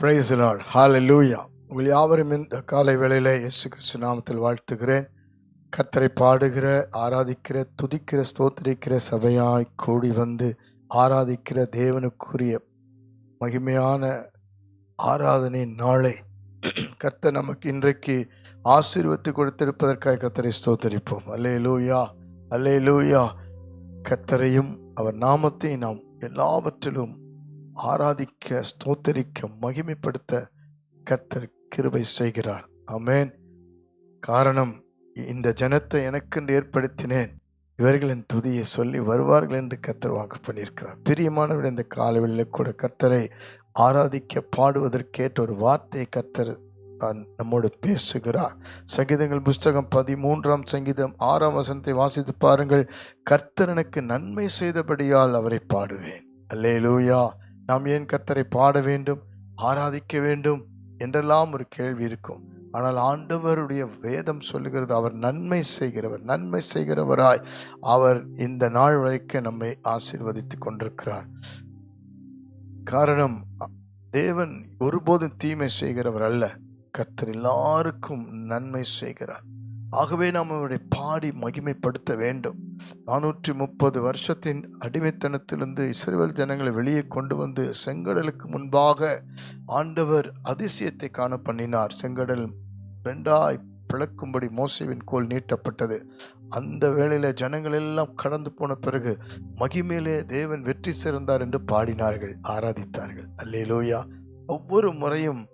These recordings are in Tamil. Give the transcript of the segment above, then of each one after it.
பிரைஸ் லார்ட் லூயா உங்கள் யாவரும் இந்த காலை வேளையில் இயேசு கிறிஸ்து நாமத்தில் வாழ்த்துகிறேன். கத்தரை பாடுகிற ஆராதிக்கிற துதிக்கிற ஸ்தோத்திரிக்கிற சபையாய் கூடி வந்து ஆராதிக்கிற தேவனுக்குரிய மகிமையான ஆராதனை நாளை கர்த்தர் நமக்கு இன்றைக்கு ஆசீர்வத்து கொடுத்திருப்பதற்காக கத்தரை ஸ்தோத்தரிப்போம். அல்லே லூயா அல்லே லூயா கத்தரையும் அவர் நாமத்தை நாம் எல்லாவற்றிலும் ஆராதிக்க ஸ்தோத்தரிக்க மகிமைப்படுத்த கர்த்தர் கிருபை செய்கிறார். அமேன் காரணம் இந்த ஜனத்தை எனக்கென்று ஏற்படுத்தினேன். இவர்களின் துதியை சொல்லி வருவார்கள் என்று கர்த்தர் வாக்கு பண்ணியிருக்கிறார். பிரியமானவர் இந்த காலவெளியில் கூட கர்த்தரை ஆராதிக்க பாடுவதற்கேற்ற ஒரு வார்த்தையை கர்த்தர் நம்மோடு பேசுகிறார். சங்கீதங்கள் புஸ்தகம் பதிமூன்றாம் சங்கீதம் ஆறாம் வசனத்தை வாசித்து பாருங்கள். கர்த்தர் எனக்கு நன்மை செய்தபடியால் அவரை பாடுவேன். அல்லேலூயா. நாம் ஏன் கர்த்தரை பாட வேண்டும் ஆராதிக்க வேண்டும் என்றெல்லாம் ஒரு கேள்வி இருக்கும். ஆனால் ஆண்டவருடைய வேதம் சொல்லுகிறது அவர் நன்மை செய்கிறவர் நன்மை செய்கிறவராய் அவர் இந்த நாள் வரைக்கும் நம்மை ஆசீர்வதித்து கொண்டிருக்கிறார். காரணம் தேவன் ஒருபோதும் தீமை செய்கிறவர் அல்ல. கர்த்தர் எல்லாருக்கும் நன்மை செய்கிறார். ஆகவே நாம் அவரை பாடி மகிமைப்படுத்த வேண்டும். நானூற்றி முப்பது வருஷத்தின் அடிமைத்தனத்திலிருந்து இஸ்ரேல் ஜனங்களை வெளியே கொண்டு வந்து செங்கடலுக்கு முன்பாக ஆண்டவர் அதிசயத்தை காண பண்ணினார் செங்கடல் ரெண்டாய் பிளக்கும்படி மோசேவின் கோல் நீட்டப்பட்டது. அந்த வேளையில் ஜனங்கள் எல்லாம் கடந்து போன பிறகு மகிமேலே தேவன் வெற்றி சிறந்தார் என்று பாடினார்கள் ஆராதித்தார்கள். அல்லேலூயா. ஒவ்வொரு முறையும்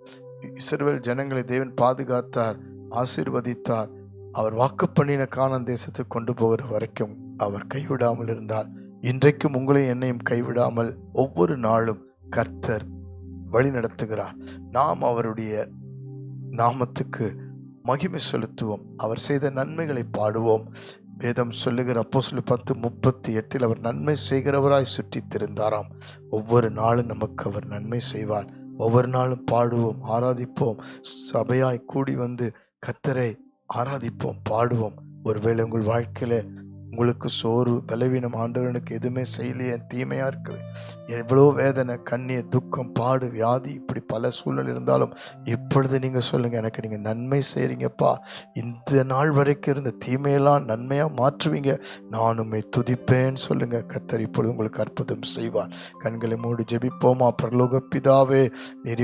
இஸ்ரேல் ஜனங்களை தேவன் பாதுகாத்தார் ஆசீர்வதித்தார். அவர் வாக்கு பண்ணின காண தேசத்துக்கு கொண்டு போகிற வரைக்கும் அவர் கைவிடாமல் இருந்தார். இன்றைக்கும் உங்களையும் என்னையும் கைவிடாமல் ஒவ்வொரு நாளும் கர்த்தர் வழி நடத்துகிறார். நாம் அவருடைய நாமத்துக்கு மகிமை செலுத்துவோம். அவர் செய்த நன்மைகளை பாடுவோம். வேதம் சொல்லுகிற அப்போ சொல்லி பத்து முப்பத்தி எட்டில் அவர் நன்மை செய்கிறவராய் சுற்றி திருந்தாராம் ஒவ்வொரு நாளும் நமக்கு அவர் நன்மை செய்வார். ஒவ்வொரு நாளும் பாடுவோம் ஆராதிப்போம். சபையாய் கூடி வந்து கத்தரை ஆராதிப்போம் பாடுவோம். ஒருவேளை உங்கள் வாழ்க்கையில உங்களுக்கு சோறு பலவீனம் ஆண்டவனுக்கு எதுவுமே செய்யலையே தீமையாக இருக்குது. எவ்வளோ வேதனை கண்ணீர் துக்கம் பாடு வியாதி இப்படி பல சூழல் இருந்தாலும் இப்பொழுது நீங்கள் சொல்லுங்கள் எனக்கு நீங்கள் நன்மை செய்கிறீங்கப்பா இந்த நாள் வரைக்கும் இருந்த தீமையெல்லாம் நன்மையாக மாற்றுவீங்க. நான் உண்மை துதிப்பேன்னு சொல்லுங்கள் கத்தர் இப்பொழுது உங்களுக்கு அற்புதம் செய்வார். கண்களை மூடி ஜெபிப்போமா பிரலோக பிதாவே. நீர்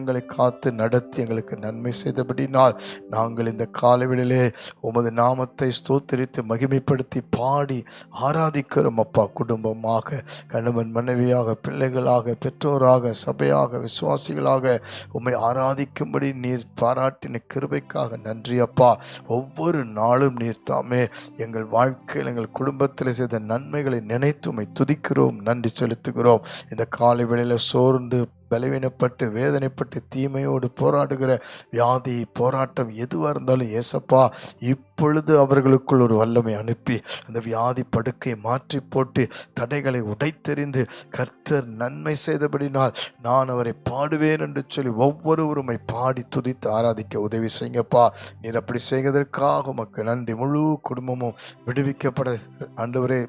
எங்களை காத்து நடத்தி எங்களுக்கு நன்மை செய்தபடினால் நாங்கள் இந்த காலவிடலே உமது நாமத்தை ஸ்தோத்திரித்து மகிமைப்படுத்தி பாடி ஆராதிக்கிறோம் அப்பா குடும்பமாக கணவன் மனைவியாக பிள்ளைகளாக பெற்றோராக சபையாக விசுவாசிகளாக. உம்மை ஆராதிக்கும்படி நீர் பாராட்டின கிருபைக்காக நன்றி அப்பா. ஒவ்வொரு நாளும் நீர் தாமே. எங்கள் வாழ்க்கையில் எங்கள் குடும்பத்தில் செய்த நன்மைகளை நினைத்து உம்மை துதிக்கிறோம் நன்றி செலுத்துகிறோம். இந்த காலை வேளையில் சோர்ந்து பலவீனப்பட்டு வேதனைப்பட்டு தீமையோடு போராடுகிற வியாதி போராட்டம் எதுவாக இருந்தாலும் ஏசப்பா இப்பொழுது அவர்களுக்குள் ஒரு வல்லமை அனுப்பி அந்த வியாதி படுக்கை மாற்றி போட்டு தடைகளை உடைத்தெறிந்து கர்த்தர் நன்மை செய்தபடினால் நான் அவரை பாடுவேன் என்று சொல்லி ஒவ்வொருவருமை பாடி துதித்து ஆராதிக்க உதவி செய்யுங்கப்பா. நீர் அப்படி செய்வதற்காக உமக்கு நன்றி. முழு குடும்பமும் விடுவிக்கப்பட ஆண்டவரே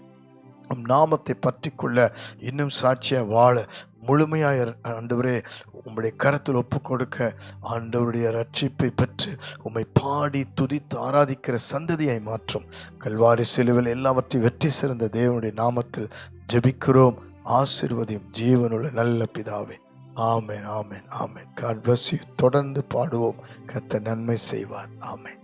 நாமத்தை நாமத்தை பற்றிக்கொள்ள இன்னும் சாட்சியாக வாழ முழுமையாய் ஆண்டவரே உம்முடைய கரத்தில் ஒப்பு கொடுக்க ஆண்டவருடைய ரட்சிப்பை பெற்று உம்மை பாடி துதித்து ஆராதிக்கிற சந்ததியை மாற்றும். கல்வாரி சிலுவில் எல்லாவற்றையும் வெற்றி சிறந்த தேவனுடைய நாமத்தில் ஜெபிக்கிறோம். ஆசிர்வதியும் ஜீவனுள்ள நல்ல பிதாவே. ஆமேன் ஆமேன் ஆமேன். காட் பிளஸ் யூ தொடர்ந்து பாடுவோம். கத்த நன்மை செய்வார். ஆமேன்.